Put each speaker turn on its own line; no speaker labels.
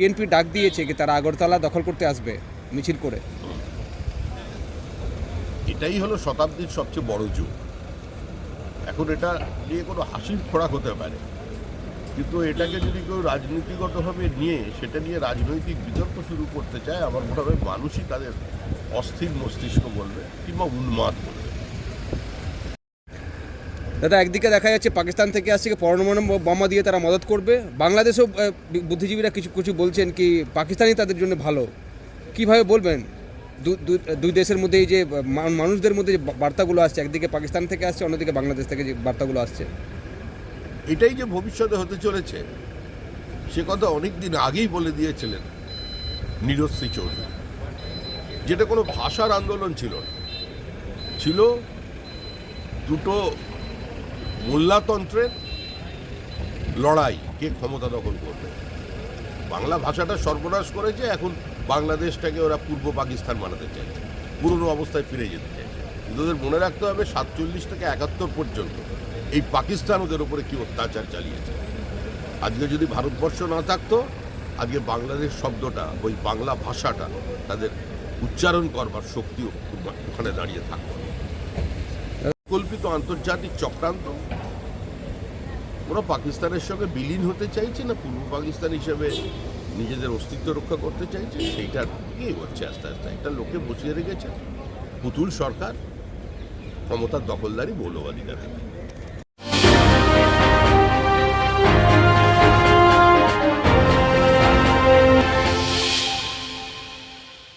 BNP ডাক দিয়েছে কি তারা আগরতলা দখল করতে আসবে, মিছিল করে।
এটাই হলো শতাব্দীর সবচেয়ে বড় যুগ। এখন এটা নিয়ে কোনো হাসির খোরাক হতে পারে। কিন্তু এটাকে যদি কেউ রাজনীতিগতভাবে নিয়ে সেটা নিয়ে রাজনৈতিক বিতর্ক শুরু করতে চায়, আমার মনে হয় মানুষই তাদের অস্থির মস্তিষ্ক বলবে কিংবা উন্মাদ বলবে।
দাদা, একদিকে দেখা যাচ্ছে পাকিস্তান থেকে আসছে পরমাণু বোমা দিয়ে তারা মদত করবে। বাংলাদেশেও বুদ্ধিজীবীরা কিছু কিছু বলছেন কি পাকিস্তানই তাদের জন্য ভালো। কীভাবে বলবেন? দুই দেশের মধ্যে এই যে মানুষদের মধ্যে যে বার্তাগুলো আসছে, একদিকে পাকিস্তান থেকে আসছে, অন্যদিকে বাংলাদেশ থেকে যে বার্তাগুলো আসছে।
এটাই যে ভবিষ্যতে হতে চলেছে, সে কথা অনেক দিন আগেই বলে দিয়েছিলেন নিরশ্রী চৌধুরী। যেটা কোনো ভাষার আন্দোলন ছিল না। ছিল দুটো মোল্লাতন্ত্রের লড়াই, কে ক্ষমতা দখল করবে? বাংলা ভাষাটা সর্বনাশ করেছে, এখন বাংলাদেশটাকে ওরা পূর্ব পাকিস্তান বানাতে চাইছে। পুরনো অবস্থায় ফিরে যেতে চাইছে। কিন্তু ওদের মনে রাখতে হবে সাতচল্লিশ থেকে একাত্তর পর্যন্ত এই পাকিস্তান ওদের উপরে কী অত্যাচার চালিয়েছে? আজকে যদি ভারতবর্ষ না থাকতো, আজকে বাংলাদেশ শব্দটা, ওই বাংলা ভাষাটা তাদের উচ্চারণ করবার শক্তিও ওখানে দাঁড়িয়ে থাকতো। কল্পিত আন্তর্জাতিক চক্রান্ত ওরা পাকিস্তানের সঙ্গে বিলীন হতে চাইছে না? পূর্ব পাকিস্তান হিসেবে নিজেদের অস্তিত্ব রক্ষা করতে চাইছে? সেইটার দিকেই হচ্ছে আস্তে আস্তে। একটা লোকে বসিয়ে রেখেছে পুতুল সরকার, ক্ষমতার দখলদারি মৌলবাদীরা